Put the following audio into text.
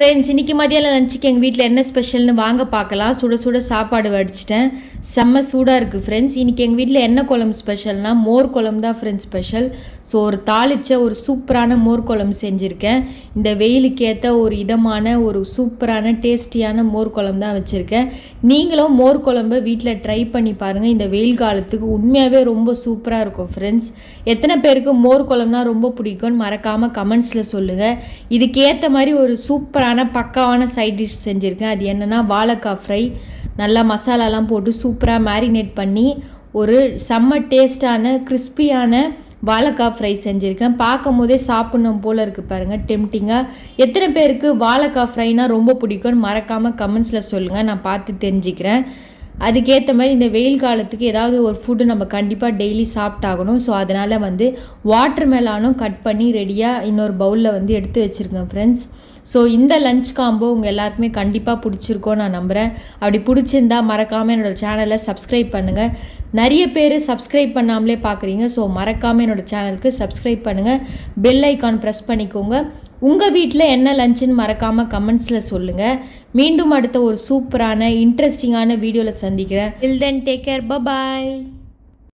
Friends இன்னைக்கு மதியானம் லஞ்சுக்கு எங்கள் வீட்டில் என்ன ஸ்பெஷல்னு வாங்க பார்க்கலாம். சுட சுட சாப்பாடு வடிச்சிட்டேன். செம்ம சூடாக இருக்குது ஃப்ரெண்ட்ஸ் இன்றைக்கி எங்கள் வீட்டில் என்ன குழம்பு ஸ்பெஷல்னா மோர் குழம்பு தான் ஃப்ரெண்ட்ஸ் ஸ்பெஷல் ஸோ ஒரு தாளிச்ச ஒரு சூப்பரான மோர் குழம்பு செஞ்சுருக்கேன். இந்த வெயிலுக்கு ஏற்ற ஒரு இதமான ஒரு சூப்பரான டேஸ்டியான மோர் குழம்பு தான் வச்சுருக்கேன். நீங்களும் மோர் குழம்பு வீட்டில் ட்ரை பண்ணி பாருங்கள் இந்த வெயில் காலத்துக்கு உண்மையாகவே ரொம்ப சூப்பராக இருக்கும் ஃப்ரெண்ட்ஸ் எத்தனை பேருக்கு மோர் குழம்புனா ரொம்ப பிடிக்கும்னு மறக்காமல் கமெண்ட்ஸில் சொல்லுங்கள் இதுக்கேற்ற மாதிரி ஒரு சூப்பரான பக்காவான சைட் டிஷ் செஞ்சுருக்கேன். அது என்னென்னா வாழைக்காய் ஃப்ரை நல்லா மசாலாலாம் போட்டு சூப்பராக மேரினேட் பண்ணி ஒரு செம்ம டேஸ்டான கிறிஸ்பியான வாழைக்காய் ஃப்ரை செஞ்சுருக்கேன். பார்க்கும் போதே சாப்பிட்ணும் போல் இருக்குது பாருங்கள் டெம்டிங்காக எத்தனை பேருக்கு வாழைக்காய் ஃப்ரைனா ரொம்ப பிடிக்கும்னு மறக்காமல் கமெண்ட்ஸில் சொல்லுங்கள் நான் பார்த்து தெரிஞ்சுக்கிறேன். அதுக்கேற்ற மாதிரி இந்த வெயில் காலத்துக்கு ஏதாவது ஒரு ஃபுட்டு நம்ம கண்டிப்பாக டெய்லி சாப்பிட்டாகணும். ஸோ அதனால் வந்து வாட்டர் மெலானும் கட் பண்ணி ரெடியாக இன்னொரு பவுலில் வந்து எடுத்து வச்சுருக்கேன் ஃப்ரெண்ட்ஸ் ஸோ இந்த லஞ்ச் காம்போ உங்கள் எல்லாருக்குமே கண்டிப்பாக பிடிச்சிருக்கோம் நான் நம்புகிறேன் அப்படி பிடிச்சிருந்தா மறக்காமல் என்னோடய சேனலை சப்ஸ்கிரைப் பண்ணுங்கள் நிறைய பேர் சப்ஸ்கிரைப் பண்ணாமலே பார்க்குறீங்க ஸோ மறக்காமல் என்னோடய சேனலுக்கு சப்ஸ்கிரைப் பண்ணுங்கள் பெல் ஐக்கான் ப்ரெஸ் பண்ணிக்கோங்க. உங்கள் வீட்டில் என்ன லஞ்சுன்னு மறக்காமல் கமெண்ட்ஸில் சொல்லுங்கள் மீண்டும் அடுத்த ஒரு சூப்பரான இன்ட்ரெஸ்டிங்கான வீடியோவில் சந்திக்கிறேன். இல் தென் டேக் கேர் பாய்